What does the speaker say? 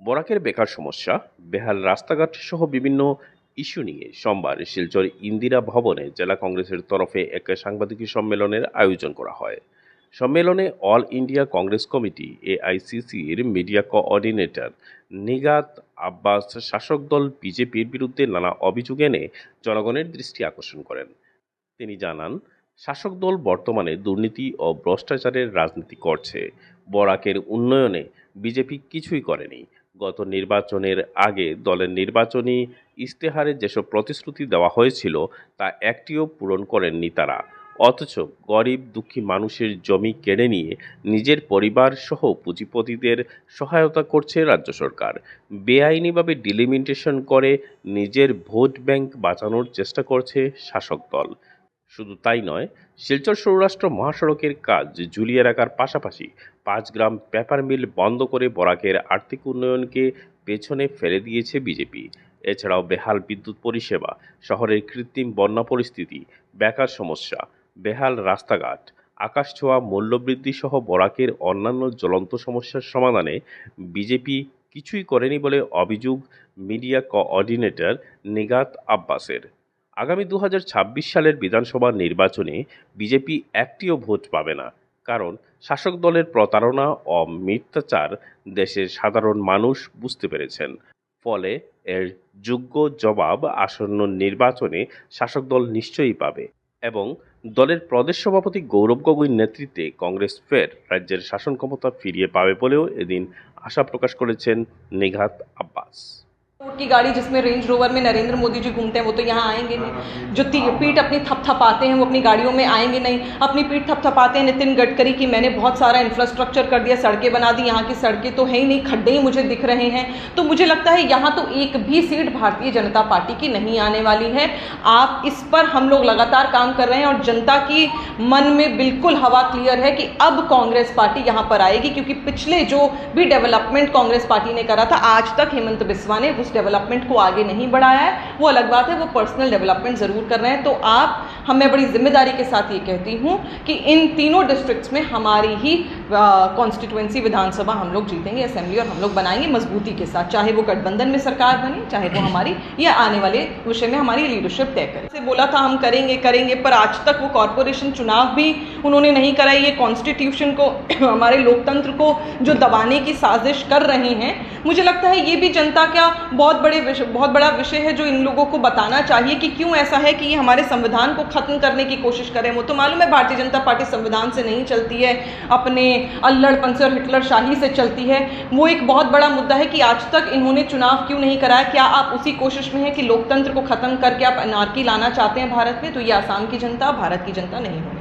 বরাকের বেকার সমস্যা, বেহাল রাস্তাঘাট সহ বিভিন্ন ইস্যু নিয়ে সোমবার শিলচর ইন্দিরা ভবনে জেলা কংগ্রেসের তরফে এক সাংবাদিক সম্মেলনের আয়োজন করা হয়। সম্মেলনে অল ইন্ডিয়া কংগ্রেস কমিটি, এআইসিসির মিডিয়া কোঅর্ডিনেটর নিগাত আব্বাস, শাসক দল বিজেপির বিরুদ্ধে নানা অভিযোগ এনে জনগণের দৃষ্টি আকর্ষণ করেন। তিনি জানান, শাসক দল বর্তমানে দুর্নীতি ও ভ্রষ্টাচারের রাজনীতি করছে। বরাকের উন্নয়নে বিজেপি কিছুই করেনি। গত নির্বাচনের আগে দলের নির্বাচনী ইশতেহারে যেসব প্রতিশ্রুতি দেওয়া হয়েছিল, তা একটিও পূরণ করেননি তারা। অথচ গরিব দুঃখী মানুষের জমি কেড়ে নিয়ে নিজের পরিবার সহ পুঁজিপতিদের সহায়তা করছে রাজ্য সরকার। বেআইনিভাবে ডিলিমিটেশন করে নিজের ভোট ব্যাংক বাঁচানোর চেষ্টা করছে শাসক দল। শুধু তাই নয়, শিলচর সৌরাষ্ট্র মহাসড়কের কাজ ঝুলিয়ে রাখার পাশাপাশি পাঁচ গ্রাম পেপার মিল বন্ধ করে বরাকের আর্থিক উন্নয়নকে পেছনে ফেলে দিয়েছে বিজেপি। এছাড়াও বেহাল বিদ্যুৎ পরিষেবা, শহরের কৃত্রিম বন্যা পরিস্থিতি, বেকার সমস্যা, বেহাল রাস্তাঘাট, আকাশ ছোঁয়া, মূল্যবৃদ্ধি সহ বরাকের অন্যান্য জ্বলন্ত সমস্যার সমাধানে বিজেপি কিছুই করেনি বলে অভিযোগ মিডিয়া কোঅর্ডিনেটর নিগাত আব্বাসের। আগামী দু হাজার ছাব্বিশ সালের বিধানসভা নির্বাচনে বিজেপি একটিও ভোট পাবে না। কারণ শাসক দলের প্রতারণা ও মিথ্যাচার দেশের সাধারণ মানুষ বুঝতে পেরেছেন। ফলে এর যোগ্য জবাব আসন্ন নির্বাচনে শাসক দল নিশ্চয়ই পাবে এবং দলের প্রদেশ সভাপতি গৌরব গগৈর নেতৃত্বে কংগ্রেস ফের রাজ্যের শাসন ক্ষমতা ফিরিয়ে পাবে বলেও এদিন আশা প্রকাশ করেছেন নিঘাত আব্বাস। कोर्ट की गाड़ी जिसमें रेंज रोवर में नरेंद्र मोदी जी घूमते हैं, वो तो यहाँ आएँगे नहीं। जो पीठ अपनी थपथपाते हैं, वो अपनी गाड़ियों में आएँगे नहीं। अपनी पीठ थपथपाते हैं नितिन गडकरी की, मैंने बहुत सारा इंफ्रास्ट्रक्चर कर दिया, सड़कें बना दी, यहाँ की सड़कें तो है ही नहीं, खड्डे ही मुझे दिख रहे हैं। तो मुझे लगता है यहाँ तो एक भी सीट भारतीय जनता पार्टी की नहीं आने वाली है। आप इस पर हम लोग लगातार काम कर रहे हैं और जनता की मन में बिल्कुल हवा क्लियर है कि अब कांग्रेस पार्टी यहाँ पर आएगी, क्योंकि पिछले जो भी डेवलपमेंट कांग्रेस पार्टी ने करा था, आज तक हेमंत बिस्वा ने उस डेवलपमेंट को आगे नहीं बढ़ाया है। वो अलग बात है, वो पर्सनल डेवलपमेंट ज़रूर कर रहे हैं। तो आप हम मैं बड़ी ज़िम्मेदारी के साथ ये कहती हूँ कि इन तीनों डिस्ट्रिक्ट्स में हमारी ही कॉन्स्टिट्यूंसी विधानसभा हम लोग जीतेंगे असेंबली और हम लोग बनाएँगे मजबूती के साथ, चाहे वो गठबंधन में सरकार बने, चाहे वो हमारी या आने वाले विषय में हमारी लीडरशिप तय करे। से बोला था हम करेंगे करेंगे, पर आज तक वो कॉरपोरेशन चुनाव भी उन्होंने नहीं कराई। ये कॉन्स्टिट्यूशन को, हमारे लोकतंत्र को जो दबाने की साजिश कर रहे हैं, मुझे लगता है ये भी जनता का बहुत बड़े बहुत बड़ा विषय है जो इन लोगों को बताना चाहिए कि क्यों ऐसा है कि ये हमारे संविधान को खत्म करने की कोशिश करें, वो तो मालूम है भारतीय जनता पार्टी संविधान से नहीं चलती है, अपने अल्लड़पन से और हिटलर शाही से चलती है। वो एक बहुत बड़ा मुद्दा है कि आज तक इन्होंने चुनाव क्यों नहीं कराया? क्या आप उसी कोशिश में है कि लोकतंत्र को खत्म करके आप अनारकी लाना चाहते हैं भारत में? तो ये आसाम की जनता, भारत की जनता नहीं होने